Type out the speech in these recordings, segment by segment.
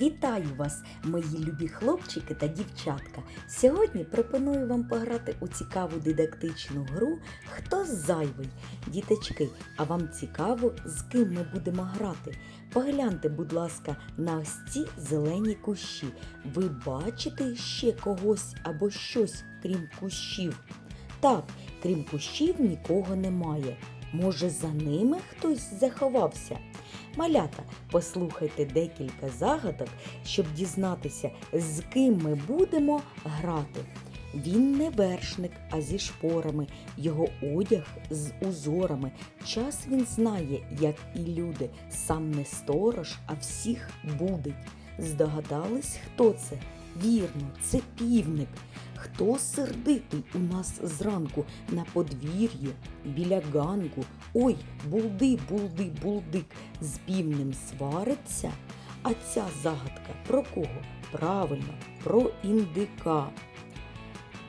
Вітаю вас, мої любі хлопчики та дівчатка. Сьогодні пропоную вам пограти у цікаву дидактичну гру Хто зайвий? Діточки, а вам цікаво, з ким ми будемо грати? Погляньте, будь ласка, на ось ці зелені кущі. Ви бачите ще когось або щось, крім кущів? Так, крім кущів нікого немає. Може, за ними хтось заховався? Малята, послухайте декілька загадок, щоб дізнатися, з ким ми будемо грати. Він не вершник, а зі шпорами, його одяг з узорами. Час він знає, як і люди, сам не сторож, а всіх будить. Здогадались, хто це? Вірно, це півник. Хто сердитий у нас зранку на подвір'ї, біля ганку? Ой, булди, булди, булдик, з півнем свариться. А ця загадка про кого? Правильно, про індика.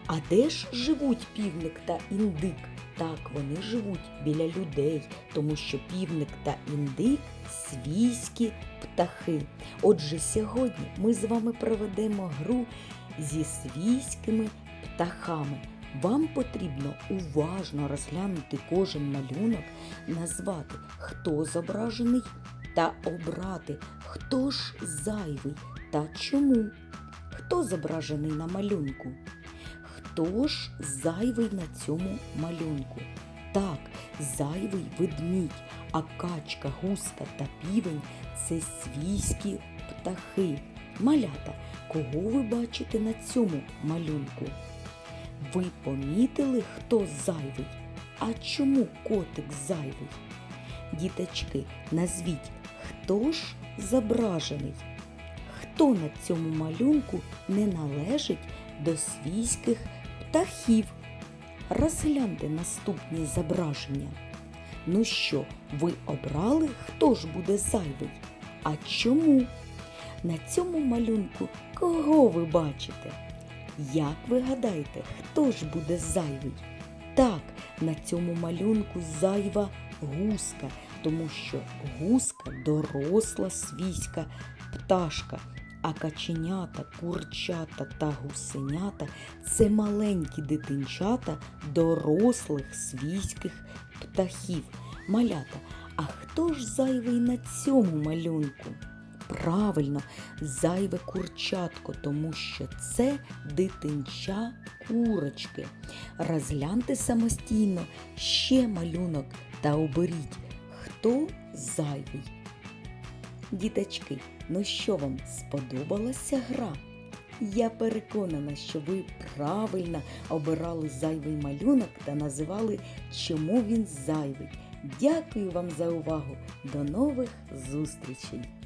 А де ж живуть півник та індик? Так, вони живуть біля людей, тому що півник та індик свійські птахи. Отже, сьогодні ми з вами проведемо гру зі свійськими птахами. Вам потрібно уважно розглянути кожен малюнок, назвати, хто зображений, та обрати, хто ж зайвий та чому. Хто зображений на малюнку? Хто ж зайвий на цьому малюнку? Так, зайвий ведмідь, а качка, гуска та півень це свійські птахи. Малята, кого ви бачите на цьому малюнку? Ви помітили, хто зайвий? А чому котик зайвий? Діточки, назвіть, хто ж зображений? Хто на цьому малюнку не належить до свійських птахів? Розгляньте наступні зображення. Ну що, ви обрали, хто ж буде зайвий? А чому? На цьому малюнку кого ви бачите? Як ви гадаєте, хто ж буде зайвий? Так, на цьому малюнку зайва гуска, тому що гуска доросла свійська пташка, а каченята, курчата та гусенята це маленькі дитинчата дорослих свійських птахів. Малята, а хто ж зайвий на цьому малюнку? Правильно, зайве курчатко, тому що це дитинча курочки. Розгляньте самостійно ще малюнок та оберіть, хто зайвий. Діточки, ну що вам сподобалася гра? Я переконана, що ви правильно обирали зайвий малюнок та називали, чому він зайвий. Дякую вам за увагу. До нових зустрічей!